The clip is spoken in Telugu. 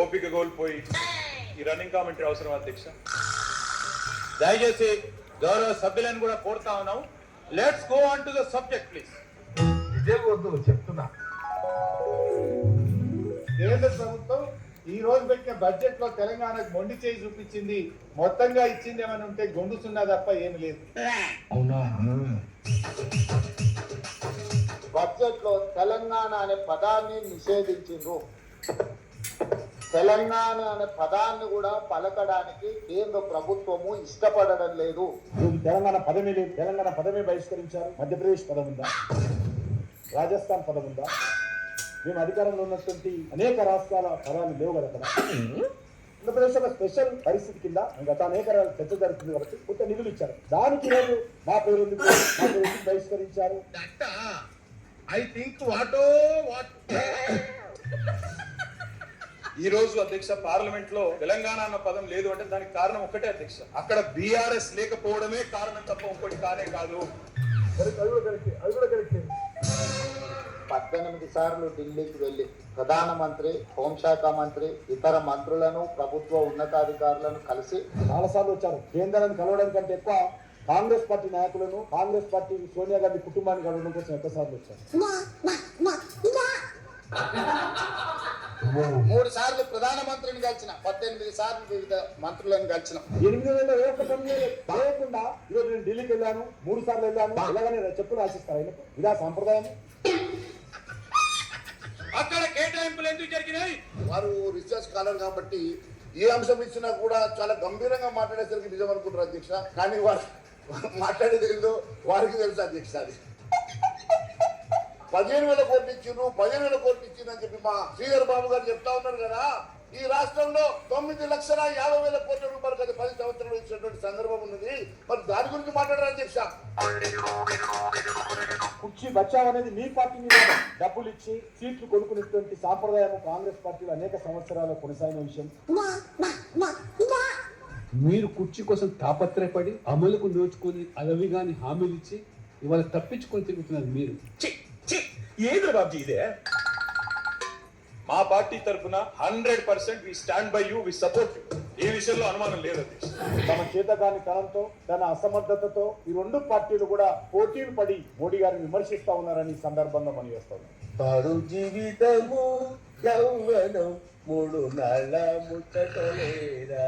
ఓపిక కోల్పోయి ఈ రన్నింగ్ కామెంటరీ అవసరం అధ్యక్ష దయచేసి గౌరవ సభ్యులను కూడా కోరుతా ఉన్నాం let's go on to the subject please ఇదే వద్దు చెప్తున్నా. కేంద్ర ప్రభుత్వం ఈ రోజు పెట్టిన బడ్జెట్లో తెలంగాణకు మొండి చేయి చూపించింది. మొత్తంగా ఇచ్చింది ఏమైనా ఉంటే గొండు సున్నా తప్ప ఏమి లేదు. అవునా? బడ్జెట్లో తెలంగాణ అనే పదాన్ని నిషేధించిండ్రు. తెలంగాణ అనే పదాన్ని కూడా పలకడానికి కేంద్ర ప్రభుత్వము ఇష్టపడడం లేదు. తెలంగాణ పదమే లేదు తెలంగాణ పదమే బహిష్కరించారు మధ్యప్రదేశ్ పదం ఉందా రాజస్థాన్ పదం ఉందా మేము అధికారంలో ఉన్నటువంటి అనేక రాష్ట్రాల పదాలు లేవు కదా ఆంధ్రప్రదేశ్ ఒక స్పెషల్ పరిస్థితి కింద గత అనేక చర్చ జరుగుతుంది కాబట్టి కొంత నిధులు ఇచ్చారు. దానికి ఈరోజు మా పేరు ఎందుకు మా పేరు ఎందుకు బహిష్కరించారు. ఐ థింక్ వాటో వాట్ ఈ రోజు అధ్యక్ష పార్లమెంట్లో తెలంగాణ అన్న పదం లేదు అంటే దానికి కారణం ఒక్కటే అధ్యక్ష. అక్కడ బీఆర్ఎస్ లేకపోవడమే కారణం తప్ప ఇంకోటి కానే కాదు. పద్దెనిమిది సార్లు ఢిల్లీకి వెళ్ళి ప్రధానమంత్రి హోంశాఖ మంత్రి ఇతర మంత్రులను ప్రభుత్వ ఉన్నతాధికారులను కలిసి చాలా సార్లు వచ్చారు. కేంద్రాన్ని కలవడం కంటే ఎక్కువ కాంగ్రెస్ పార్టీ నాయకులను కాంగ్రెస్ పార్టీ సోనియా గాంధీ కుటుంబాన్ని కలవడం కోసం ఎక్కువ సార్లు వచ్చారు మూడు సార్లు ప్రధానమంత్రిని కలిసిన పద్దెనిమిది సార్లు వివిధ మంత్రులను కలిసిన. ఎనిమిది వేల ఏ ఒక్క ఈరోజు నేను ఢిల్లీకి వెళ్ళాను మూడు సార్లు వెళ్ళాను. ఇలాగనే చెప్పులు ఆశిస్తారు ఆయనకు ఇదా సాంప్రదాయం అక్కడ కేటాయింపులు ఎందుకు జరిగినాయి? వారు రీసెర్చ్ స్కాలర్ కాబట్టి ఏ అంశం ఇచ్చినా కూడా చాలా గంభీరంగా మాట్లాడేసరికి నిజం అనుకుంటారు అధ్యక్ష. కానీ వారు మాట్లాడేది వారికి తెలుసు అధ్యక్ష అది. పదిహేను వేల కోట్లు ఇచ్చిండ్రు పదిహేను వేల కోట్లు ఇచ్చిందని చెప్పి మా శ్రీధర్ బాబు గారు చెప్తా ఉన్నారు కదా. ఈ రాష్ట్రంలో తొమ్మిది లక్షల యాభై వేల కోట్ల రూపాయలు గత పది సంవత్సరాలు ఇచ్చినటువంటి సందర్భం ఉన్నది. మరి దాని గురించి మాట్లాడారు అధ్యక్ష కుర్చీ బచావ్ అనేది మీ పార్టీ మీద డబ్బులు ఇచ్చి సీట్లు కొనుక్కునేటువంటి సాంప్రదాయం కాంగ్రెస్ పార్టీలో అనేక సంవత్సరాలు కొనసాగిన విషయం. మీరు కుర్చీ కోసం తాపత్రయపడి అమలుకు నోచుకొని అలవిగాని హామీలు ఇచ్చి ఇవాళ తప్పించుకొని తిరుగుతున్నారు మీరు. ఏంద్ర బాబ్జీ ఇదే? మా పార్టీ తరఫున hundred percent we stand by you we support you. ఈ విషయంలో అనుమానం లేదు అధ్యక్ష. తమ చేతగాని తనంతో తన అసమర్థతతో ఈ రెండు పార్టీలు కూడా పోటీలు పడి మోడీ గారిని విమర్శిస్తా ఉన్నారని ఈ సందర్భంగా మనం చేస్తాం పరు జీవితము యౌవనం మూడు నాళ్ళ ముచ్చటలేరా?